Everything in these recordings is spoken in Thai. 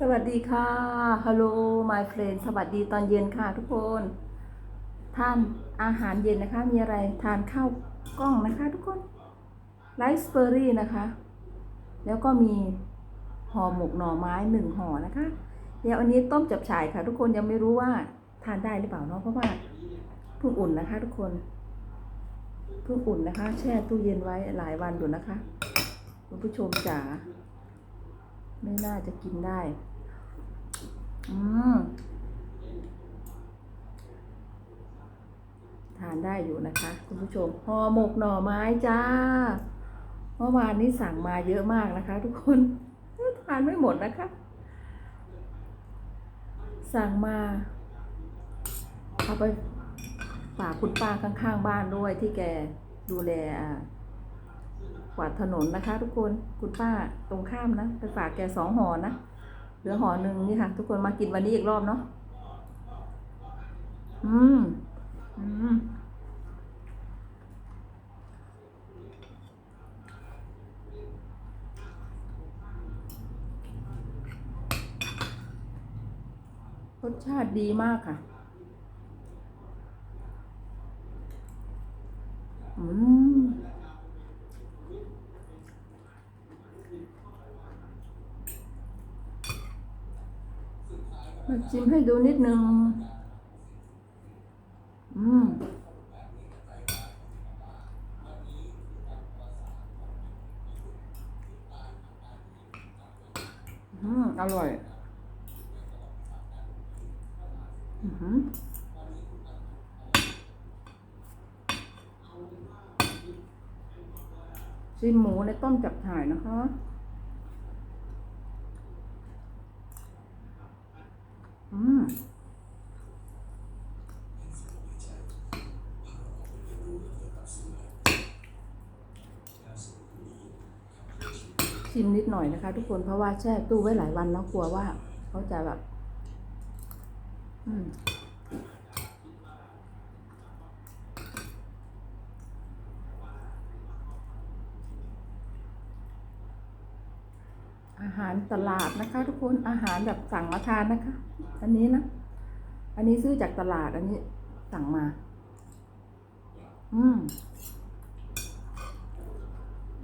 สวัสดีค่ะฮัลโหล my friend สวัสดีตอนเย็นค่ะทุกคน ทานอาหารเย็นนะคะ มีอะไรทานข้าวกล้องนะคะ ทุกคนไรซ์เบอร์รี่นะคะ แล้วก็มีห่อหมกหน่อไม้หนึ่งห่อนะคะ เดี๋ยวอันนี้ต้มจับฉ่ายค่ะ ทุกคนยังไม่รู้ว่าทานได้หรือเปล่าเนาะเพราะว่าเพิ่งอุ่นนะคะ ทุกคนเพิ่งอุ่นนะคะ แช่ตู้เย็นไว้หลายวันอยู่นะคะ คุณผู้ชมจ๋า ไม่น่าจะกินได้ อืมทานได้อยู่นะคะ คุณผู้ชมห่อหมกหน่อไม้จ้า เมื่อวานนี้สั่งมาเยอะมากนะคะ ทุกคนทานไม่หมดนะคะ สั่งมาเอาไปฝากคุณป้าข้างๆบ้านด้วยที่แกดูแลอ่า กวาดถนนนะคะ ทุกคนคุณป้าตรงข้ามนะไปฝากแกสองห่อนะเหลือห่อหนึ่งนี่ค่ะ ทุกคนมากินวันนี้อีกรอบเนาะอืมอืมรสชาติดีมากค่ะ อืม มาชิมให้ดูนิดนึง อืมอืมอร่อย อือหือชิมหมูในต้มจับถ่ายนะคะ อืมชิมนิดหน่อยนะคะ ทุกคนเพราะว่าแช่ตู้ไว้หลายวันแล้วกลัวว่า เขาจะแบบ อืม อาหารตลาดนะคะ ทุกคนอาหารแบบสั่งมาทานนะคะ อันนี้นะ อันนี้ซื้อจากตลาดอันนี้สั่งมา อืม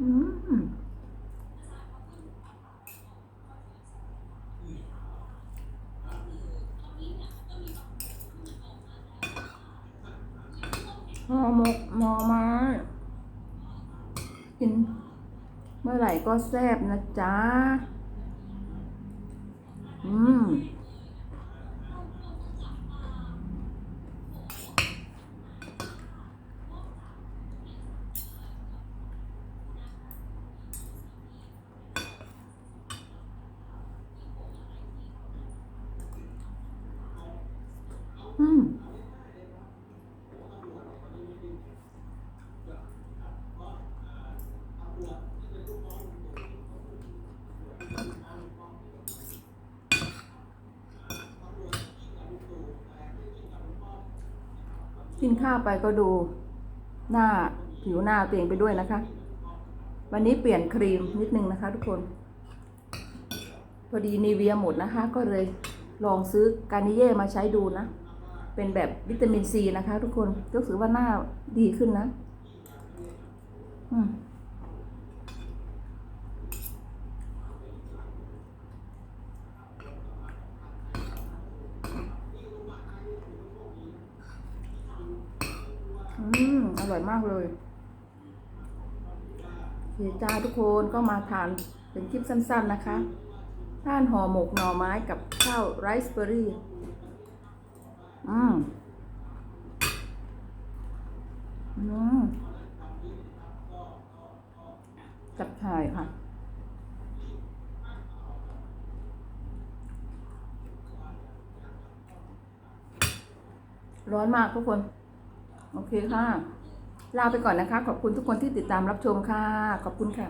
อืมห่อหมกหน่อไม้กินเมื่อไหร่ก็แซ่บนะจ๊ะ อืม อืมกินข้าวไปก็ดูหน้าผิวหน้าตัวเองไปด้วยนะคะ วันนี้เปลี่ยนครีมนิดนึงนะคะ ทุกคน พอดีนีเวียหมดนะคะ ก็เลยลองซื้อการนิเย่มาใช้ดูนะ เป็นแบบวิตามินซีนะคะ ทุกคนรู้สึกว่าหน้าดีขึ้นนะอืมอืมอร่อยมากเลยเฮียจ้าทุกคนก็มาทานเป็นคลิปสั้นๆนะคะ ท่านห่อหมกหน่อไม้กับข้าวไรซ์เบอร์รี่ อืมอืมจับถ่ายค่ะ ร้อนมากทุกคน โอเคค่ะ ลาไปก่อนนะคะ ขอบคุณทุกคนที่ติดตามรับชมค่ะ ขอบคุณค่ะ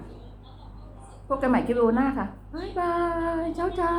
พบกันใหม่คลิปโอหน้าค่ะ บ๊ายบาย เจ้าเจ้า